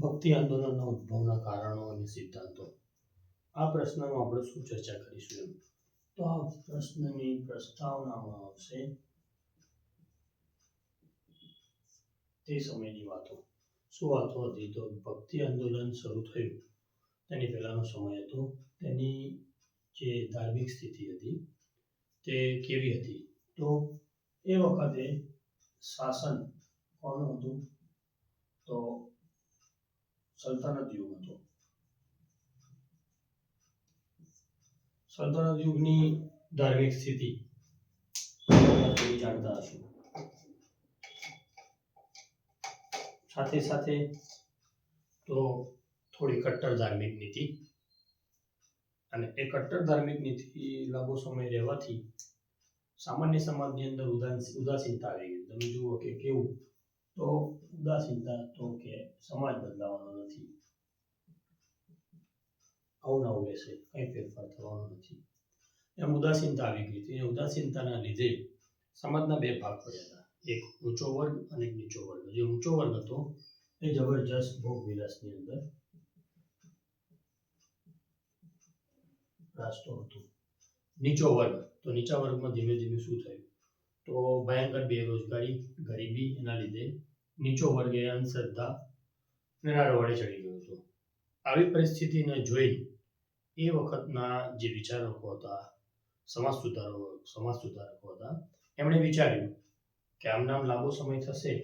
ભક્તિ આંદોલનના ઉદ્ભવના કારણો અને સિદ્ધાંતો. આ પ્રશ્નમાં આપણે શું ચર્ચા કરીશું એમ? તો આ પ્રશ્નની પ્રસ્તાવનામાં આવશે. તે સમયની વાતો. શું વાતો હતી? તો ભક્તિ આંદોલન શરૂ થયું. તેની પહેલાંનો સમય હતો. તેની જે ધાર્મિક સ્થિતિ હતી, તે કેવી હતી? તો એ વખતે શાસન કોનું હતું? તો સલ્તનત યુગ હતો. સલ્તનત યુગની ધાર્મિક સ્થિતિ જાણતા હશો. સાથે સાથે તો થોડી કટ્ટર ધાર્મિક નીતિ અને એ કટ્ટર ધાર્મિક નીતિ લાંબો સમય રહેવાથી સામાન્ય સમાજની અંદર ઉદાસીનતા આવી ગઈ. તમે જુઓ કે કેવું તો ઉદાસીનતા તો કે સમાજ બદલાવાનો નથી. આવું નવું રહેશે, કંઈ ફેરફાર થવાનો નથી. એમ ઉદાસીનતા આવી ગઈ હતી. એ ઉદાસીનતાના લીધે સમાજના બે ભાગ પડ્યા હતા. એક ઊંચો વર્ગ અને એક નીચો વર્ગ. જે ઊંચો વર્ગ હતો, એ જબરજસ્ત ભોગ વિલાસની અંદર રાસ્તો હતો. નીચો વર્ગ. તો નીચા વર્ગમાં ધીમે ધીમે શું થયું? તો ભયંકર બેરોજગારી, ગરીબી એના લીધે નીચો વર્ગે અંધશ્રદ્ધા અને રાડવાડે ચડી ગયો હતો. આવી પરિસ્થિતિને જોઈ એ વખતના જે વિચારકો હતા, સમાજ સુધારકો સમાજ સુધારકો હતા, એમણે વિચાર્યું કે આમ લાંબો સમય થશે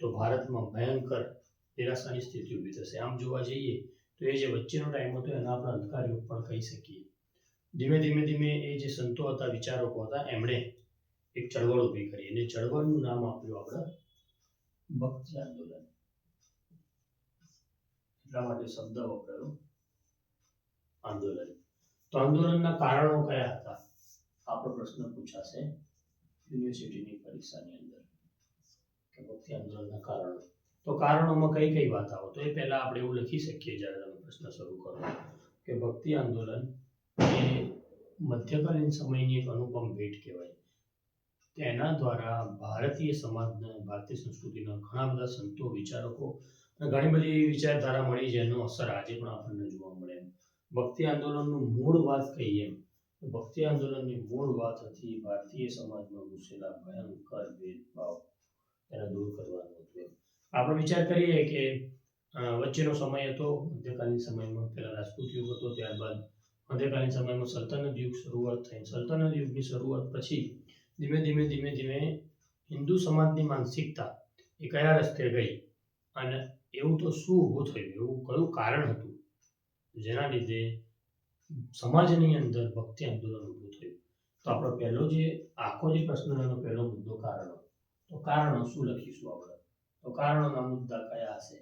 તો ભારતમાં ભયંકર નિરાશાની સ્થિતિ ઊભી થશે. આમ જોવા જઈએ તો એ જે વચ્ચેનો ટાઈમ હતો એના આપણે અંધકાર પણ કહી શકીએ. ધીમે ધીમે ધીમે એ જે સંતો હતા, વિચારકો હતા, એમણે એક ચળવળ ઊભી કરી અને ચળવળનું નામ આપ્યું આપણે ભક્તિ આંદોલન. એટલા માટે શબ્દ વપરાયો. આંદોલન. તો આંદોલનના કારણો કયા હતા? આપણો પ્રશ્ન પૂછાશે યુનિવર્સિટીની પરીક્ષાની અંદર કે ભક્તિ આંદોલનના કારણો. તો કારણોમાં કઈ કઈ વાત આવો તો એ પહેલા આપણે એવું લખી શકીએ જ્યારે તમે પ્રશ્ન શરૂ કરો કે ભક્તિ આંદોલન એ મધ્યકાલીન સમયની એક અનુપમ ભેટ કહેવાય. તેના દ્વારા ભારતીય સમાજના, ભારતીય સંસ્કૃતિના ઘણા બધા સંતો, વિચારકો અને ઘણી બધી વિચારધારા મળી જેનો અસર આજે પણ આપણને જોવા મળે ભક્તિ આંદોલનનું મૂળ વાત કહીએ તો ભક્તિ આંદોલનની મૂળ વાત હતી ભારતીય સમાજમાં ઘૂસેલા ભયંકર ભેદભાવ. એને દૂર કરવાનો હતો આપણે વિચાર કરીએ કે વચ્ચેનો સમય હતો, મધ્યકાલીન સમયમાં પહેલા રાજપૂત યુગ હતો, ત્યારબાદ મધ્યકાલીન સમયમાં સલ્તનત યુગ શરૂઆત થઈ. સલ્તનત યુગની શરૂઆત પછી ધીમે ધીમે ધીમે ધીમે હિન્દુ સમાજની માનસિકતા એ કયા રસ્તે ગઈ? અને એવું તો શું ઊભું થયું? એવું કયું કારણ હતું? જેના લીધે સમાજની અંદર ભક્તિ આંદોલન ઊભું થયું. તો આપણો પહેલો જે, આખો જે પ્રશ્ન એનો પહેલો મુદ્દો કારણો તો કારણો શું લખીશું આપણે? તો કારણોના મુદ્દા કયા હશે?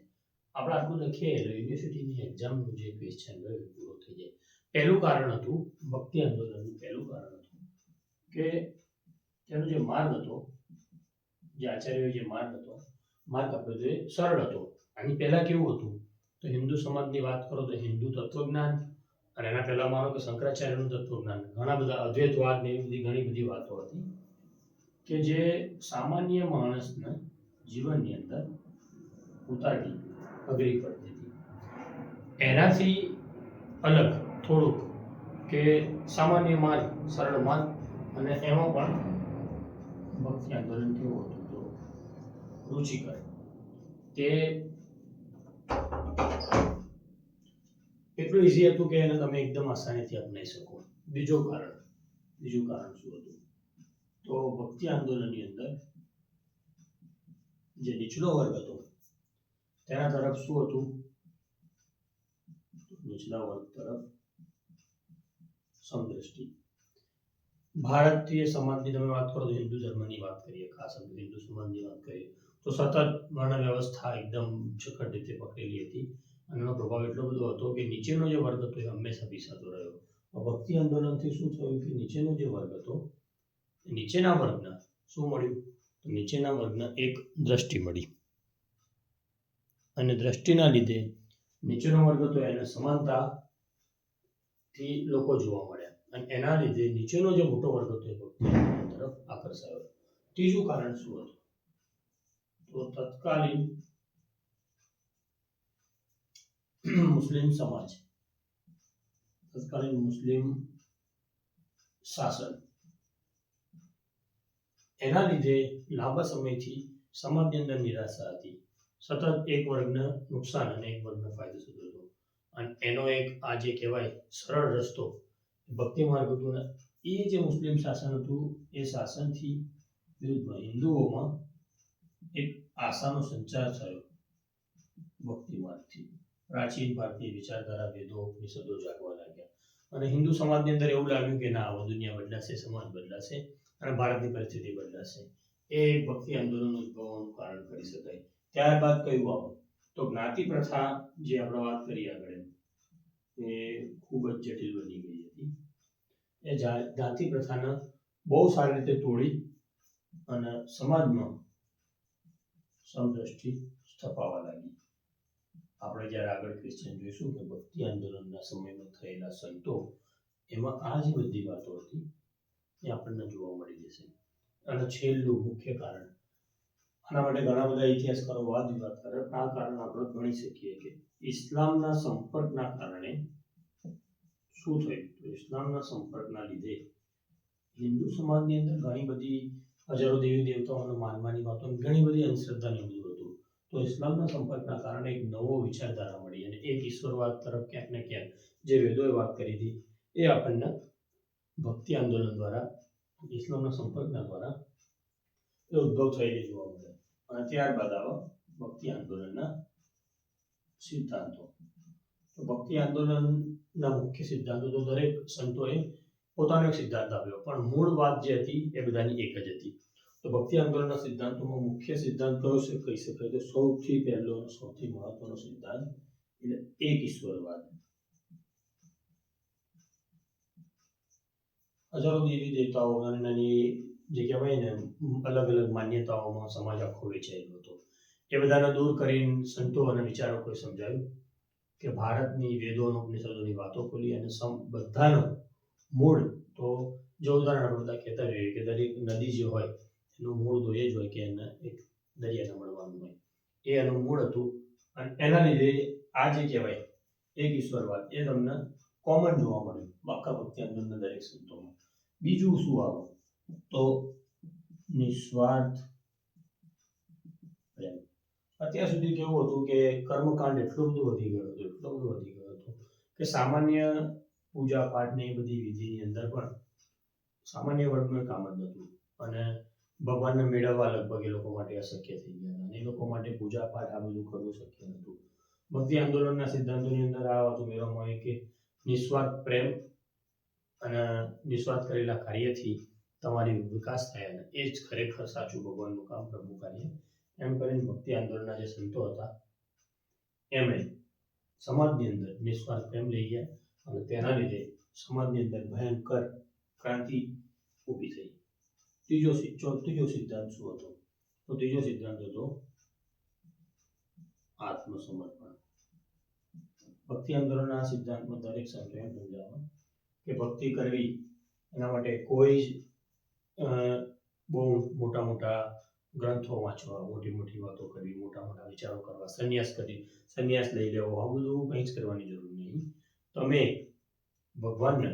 આપણે આટલું લખીએ એટલે યુનિવર્સિટીની એક્ઝામનું જે ક્વેશ્ચન રહ્યું પૂરો થઈ જાય. પહેલું કારણ હતું ભક્તિ આંદોલનનું પહેલું કારણ હતું કે તેનો જે માર્ગ હતો, જે આચાર્યો જે માર્ગ હતો, માર્ગ આપણો જે સરળ હતો. આની પહેલાં કેવું હતું? તો હિન્દુ સમાજની વાત કરો તો હિન્દુ તત્વજ્ઞાન, અને એના પહેલાં માનો કે શંકરાચાર્યનું તત્વજ્ઞાન. ઘણા બધા અદ્વૈતવાદ ને એવી બધી ઘણી બધી વાતો હતી કે જે સામાન્ય માણસના જીવનની અંદર ઉતારી અઘરી પડતી હતી એનાથી અલગ થોડુંક કે સામાન્ય માર્ગ, સરળ માર્ગ, અને એમાં પણ ભક્તિ આંદોલન કેવું હતું તો? રુચિકર. તે એટલું ઇઝી હતું કે એને તમે એકદમ આસાનીથી અપનાવી શકો. બીજો કારણ, બીજું કારણ શું હતું? તો ભક્તિ આંદોલનની અંદર જે નીચલો વર્ગ હતો, તેના તરફ શું હતું? નીચલા વર્ગ તરફ સમદ્રષ્ટિ. ભારતીય સમાજની તમે વાત કરો તો હિન્દુ ધર્મની વાત કરીએ, ખાસ આપણે હિન્દુ સમાજની વાત કરીએ, તો સતત વર્ણ વ્યવસ્થા એકદમ સખત રીતે પકડેલી હતી અને એનો પ્રભાવ એટલો બધો હતો કે નીચેનો જે વર્ગ હતો એ હંમેશા પીસાતો રહ્યો. ભક્તિ આંદોલનથી શું થયું કે નીચેનો જે વર્ગ હતો નીચેના વર્ગના શું મળ્યું? તો નીચેના વર્ગના એક દ્રષ્ટિ મળી અને દ્રષ્ટિના લીધે નીચેનો વર્ગ હતો એને સમાનતાથી લોકો જોવા મળ્યા. અને એના લીધે નીચેનો જે મોટો વર્ગ હતો એ તરફ આકર્ષાયો. ત્રીજું કારણ શું હતું? તો તત્કાલીન મુસ્લિમ સમાજ, તત્કાલીન મુસ્લિમ શાસન, એના લીધે લાંબા સમયથી સમાજની અંદર નિરાશા હતી. સતત એક વર્ગને નુકસાન અને એક વર્ગને ફાયદો થતો હતો. અને એનો એક આ જે કહેવાય સરળ રસ્તો ભક્તિ માર્ગ હતું એ જે મુસ્લિમ શાસન હતું, એ શાસનથી વિરુદ્ધમાં હિન્દુઓમાં એક આશાનો સંચાર થયો ભક્તિ માર્ગથી. પ્રાચીન ભારતીય વિચારધારા, વેદો, ઉપનિષદો જાગવા લાગ્યા. અને હિન્દુ સમાજની અંદર એવું લાગ્યું કે ના, આવો દુનિયા બદલાશે, સમાજ બદલાશે અને ભારતની પરિસ્થિતિ બદલાશે. એ ભક્તિ આંદોલન ઉદ્ભવવાનું કારણ કરી શકાય. ત્યારબાદ કયું આવો? તો જ્ઞાતિ પ્રથા, જે આપણે વાત કરી આગળ એ ખૂબ જ જટિલ બની ગઈ હતી. એ જાતિ પ્રથાને બહુ સારી રીતે તોડી અને સમાજમાં સમદ્રષ્ટિ સ્થપાવા લાગી. આપણે જ્યારે આગળ ક્રિશ્ચિયન જોઈશું કે ભક્તિ આંદોલનના સમયમાં થયેલા સંતો, એમાં આ જ બધી વાતો હતી, એ આપણને જોવા મળી જશે. અને છેલ્લું મુખ્ય કારણ, આના માટે ઘણા બધા ઇતિહાસકારો વાદ વિવાદ કરે, પણ આ કારણ આપણે ગણી શકીએ કે ઇસ્લામના સંપર્કના કારણે શું થયું? તો ઇસ્લામના સંપર્કના લીધે હિન્દુ સમાજની અંદર ઘણી બધી હજારો દેવી દેવતાઓને માનવાની વાતો ઘણી બધી અંધશ્રદ્ધા બધું હતું. તો ઇસ્લામના સંપર્કના કારણે એક નવો વિચારધારા મળી અને એક ઈશ્વરવાદ તરફ ક્યાંક ને ક્યાંક જે વેદોએ વાત કરી હતી, એ આપણને ભક્તિ આંદોલન દ્વારા, ઇસ્લામના સંપર્કના દ્વારા એ ઉદ્ભવ થયેલી જોવા મળે. અને ત્યારબાદ આવા ભક્તિ આંદોલનના સિદ્ધાંતો. ભક્તિ આંદોલનના મુખ્ય સિદ્ધાંતો તો દરેક સંતોએ પોતાનો એક સિદ્ધાંત આપ્યો. પણ મૂળ વાત જે હતી એ બધાની એક જ હતી. તો ભક્તિ આંદોલનના સિદ્ધાંતોમાં મુખ્ય સિદ્ધાંત કયો છે? કહી શકાય તો સૌથી પહેલો સૌથી મહત્વનો સિદ્ધાંત એટલે એક ઈશ્વરવાદ. હજારો દેવી દેવતાઓ નાની જે કહેવાય ને અલગ અલગ માન્યતાઓમાં સમાજ આખો વેચાયેલો હતો. એ બધાને દૂર કરીને સંતો અને વિચારકોએ સમજાવ્યું. કે ભારતની વેદો અને ઉપનિષદોની વાતો ખોલી અને સમ, બધાનો મૂળ તો જો ઉદાહરણ બધા કહેતા હોઈએ કે દરેક નદી જે હોય, એનું મૂળ તો એ જ હોય કે એને એક દરિયાને મળવાનું હોય. એ એનું મૂળ હતું અને એના લીધે આ જે કહેવાય, એક ઈશ્વરવાદ, એ તમને કોમન જોવા મળ્યું બાકા ભક્તિ અંદરના દરેક સંતોમાં. બીજું શું આવો? તો નિસ્વાર્થ પ્રેમ. અત્યાર સુધી કેવું હતું કે કર્મકાંડ એટલું બધું વધી ગયું હતું, એટલું બધું વધી ગયું હતું કે સામાન્ય પૂજા પાઠ ને એ બધી વિધિની અંદર પણ સામાન્ય વર્ગનું કામ જ નહોતું. અને ભગવાનને મેળવવા લગભગ એ લોકો માટે અશક્ય થઈ ગયા અને એ લોકો માટે પૂજા પાઠ આ બધું કરવું શક્ય નહોતું. ભક્તિ આંદોલનના સિદ્ધાંતોની અંદર આ વાત મેળવવામાં આવી કે નિસ્વાર્થ પ્રેમ અને નિસ્વાર્થ કરેલા કાર્યથી તમારી વિકાસ થાય અને એ જ ખરેખર સાચું ભગવાનનું કામ પ્રભુ કાર્ય એમ કરીને ભક્તિ આંદોલનના જે સંતો હતા, એમણે સમાજની અંદર નિસ્વાર્થ પ્રેમ લઈ ગયા અને તેના લીધે સમાજની અંદર ભયંકર ક્રાંતિ ઊભી થઈ. ત્રીજો ત્રીજો સિદ્ધાંત શું હતો? તો ત્રીજો સિદ્ધાંત હતો આત્મસમર્પણ. ભક્તિ આંદોલનના સિદ્ધાંતમાં દરેક સંતો એમ સમજાવવા કે ભક્તિ કરવી એના માટે કોઈ જ બહુ મોટા મોટા ગ્રંથો વાંચવા મોટી મોટી વાતો કરવી મોટા મોટા વિચારો કરવા, સંન્યાસ કરી, સંન્યાસ લઈ લેવો આ બધું કંઈ જ કરવાની જરૂર નહીં. તમે ભગવાનને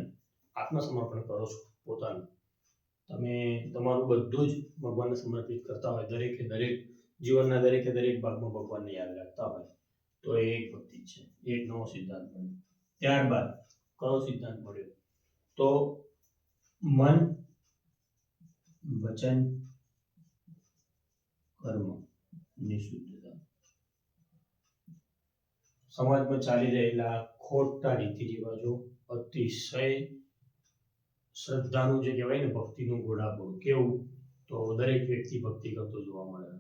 આત્મસમર્પણ કરો છો પોતાનું. તમે તમારું બધું જ ભગવાનને સમર્પિત કરતા હોય, દરેકે દરેક જીવનના દરેકે દરેક ભાગમાં ભગવાનને યાદ રાખતા હોય, તો એ એક ભક્તિ છે. એ એક નવો સિદ્ધાંત બન્યો. ત્યારબાદ કયો સિદ્ધાંત મળ્યો તો મન, વચન કર્મ નિશુદ્ધતા સમાજમાં ચાલી રહેલા ખોટા રીતિ રિવાજો અતિશય શ્રદ્ધાનું જે કહેવાય ને ભક્તિનું ઘોડાપુર કેવું તો દરેક વ્યક્તિ ભક્તિ કરતો જોવા મળે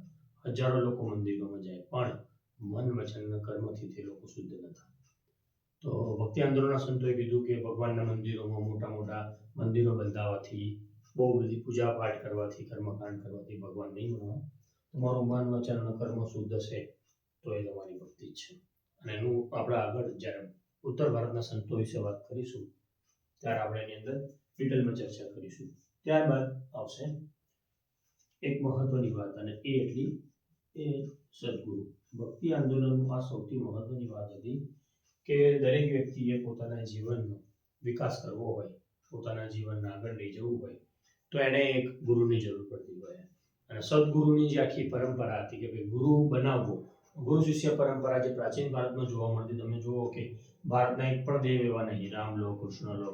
હજારો લોકો મંદિરોમાં જાય પણ મન વચન અને કર્મથી તે લોકો શુદ્ધ નતા તો ભક્તિ આંદોલનના સંતોએ કીધું કે ભગવાનના મંદિરોમાં મોટા મોટા મંદિરો બંધાવવાથી બહુ બધી પૂજા પાઠ કરવાથી, કર્મકાંડ કરવાથી ભગવાન નહીં મળવા. તમારું મન વચન કર્મ શુદ્ધ છે તો એ તમારી ભક્તિ છે. અને એનું આપણે આગળ જ્યારે ઉત્તર ભારતના સંતો વિશે વાત કરીશું, ત્યારે આપણે એની અંદર ડિટેલમાં ચર્ચા કરીશું. ત્યારબાદ આવશે એક મહત્વની વાત, અને એ એટલી એ સદગુરુ. ભક્તિ આંદોલનનું આ સૌથી મહત્વની વાત હતી કે દરેક વ્યક્તિએ પોતાના જીવનનો વિકાસ કરવો હોય, પોતાના જીવનને આગળ લઈ જવું હોય, તો એને એક ગુરુની જરૂર પડતી હોય. અને સદગુરુની જે આખી પરંપરા હતી કે ભાઈ ગુરુ બનાવવો, ગુરુ શિષ્ય પરંપરા જે પ્રાચીન ભારતમાં જોવા મળતી, તમે જુઓ કે ભારતના એક પણ દેવ એવા નહીં, રામ લો, કૃષ્ણ લો,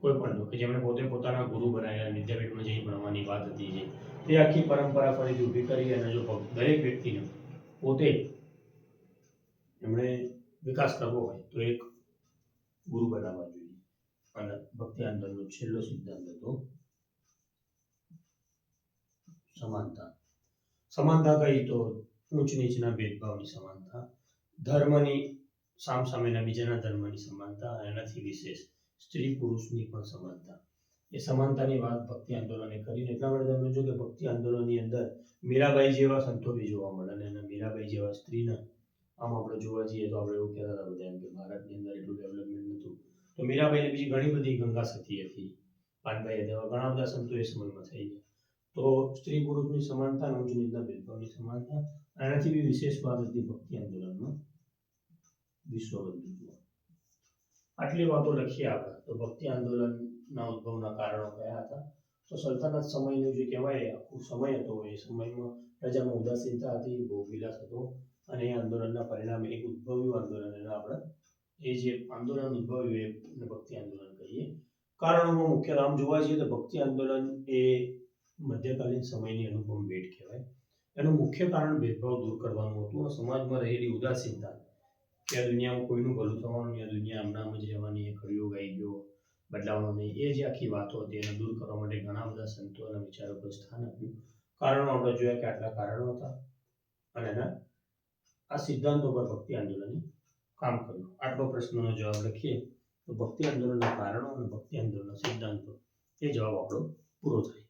કોઈ પણ લોક જેમણે પોતે પોતાના ગુરુ બનાવ્યા વિદ્યાપીઠમાં જઈ ભણવાની વાત હતી જે, તે આખી પરંપરા ફરીથી ઊભી કરી અને જો દરેક વ્યક્તિને પોતે એમણે વિકાસ કરવો હોય તો એક ગુરુ બનાવવા જોઈએ. અને ભક્તિ આંદોલનનો છેલ્લો સિદ્ધાંત હતો સમાનતા. સમાનતા કઈ તો ઊંચ નીચના ભેદભાવની સમાનતા, ધર્મની સામસામેના બીજાના ધર્મની સમાનતા એનાથી વિશેષ સ્ત્રી પુરુષની પણ સમાનતા. એ સમાનતાની વાત ભક્તિ આંદોલને કરીને એટલા માટે તમે જો કે ભક્તિ આંદોલનની અંદર મીરાબાઈ જેવા સંતો બી જોવા મળે અને એના મીરાબાઈ જેવા સ્ત્રીના આમ આપણે જોવા જઈએ તો આપણે એવું કહેતા હતા બધા એમ કે ભારતની અંદર એટલું ડેવલપમેન્ટ નહોતું. તો મીરાબાઈને બીજી ઘણી બધી ગંગા સતી હતી. પાનભાઈ હતા ઘણા બધા સંતો એ સમયમાં થઈ ગયા તો સ્ત્રી પુરુષની સમાનતા અને ઉચ્ચ નીચના ભેદભાવની સમાનતા, આનાથી બી વિશેષ વાત ભક્તિ આંદોલનમાં વિશ્વબંધુત્વ. આટલી વાતો લખીએ આપણે. તો ભક્તિ આંદોલનના ઉદ્ભવના કારણો કયા હતા? તો સલ્તનત સમયનું જે કહેવાય આખું સમય હતો. એ સમયમાં પ્રજામાં ઉદાસીનતા હતી, ભોગવિલાસ હતો અને એ આંદોલનના પરિણામે એક ઉદ્ભવ્યું આંદોલન એને આપણે એ જે આંદોલન ઉદ્ભવ્યું એ ભક્તિ આંદોલન કહીએ. કારણોમાં મુખ્ય આમ જોવા જઈએ તો ભક્તિ આંદોલન એ મધ્યકાલીન સમયની અનુપમ ભેટ કહેવાય. એનું મુખ્ય કારણ ભેદભાવ દૂર કરવાનું હતું. અને સમાજમાં રહેલી ઉદાસીનતા કે આ દુનિયામાં કોઈનું ભલું થવાનું આ દુનિયા હમણાં જ રહેવાની એ કળિયુગ આવી ગયો, બદલાવાનો નહીં, એ જે આખી વાતો હતી. એને દૂર કરવા માટે ઘણા બધા સંતો અને વિચારકો સ્થાન આપ્યું. કારણો આપણે જોયા કે આટલા કારણો હતા અને એના આ સિદ્ધાંતો પર ભક્તિ આંદોલને કામ કર્યું. આટલો પ્રશ્નનો જવાબ લખીએ તો ભક્તિ આંદોલનના કારણો અને ભક્તિ આંદોલનના સિદ્ધાંતો. એ જવાબ આપણો પૂરો થાય.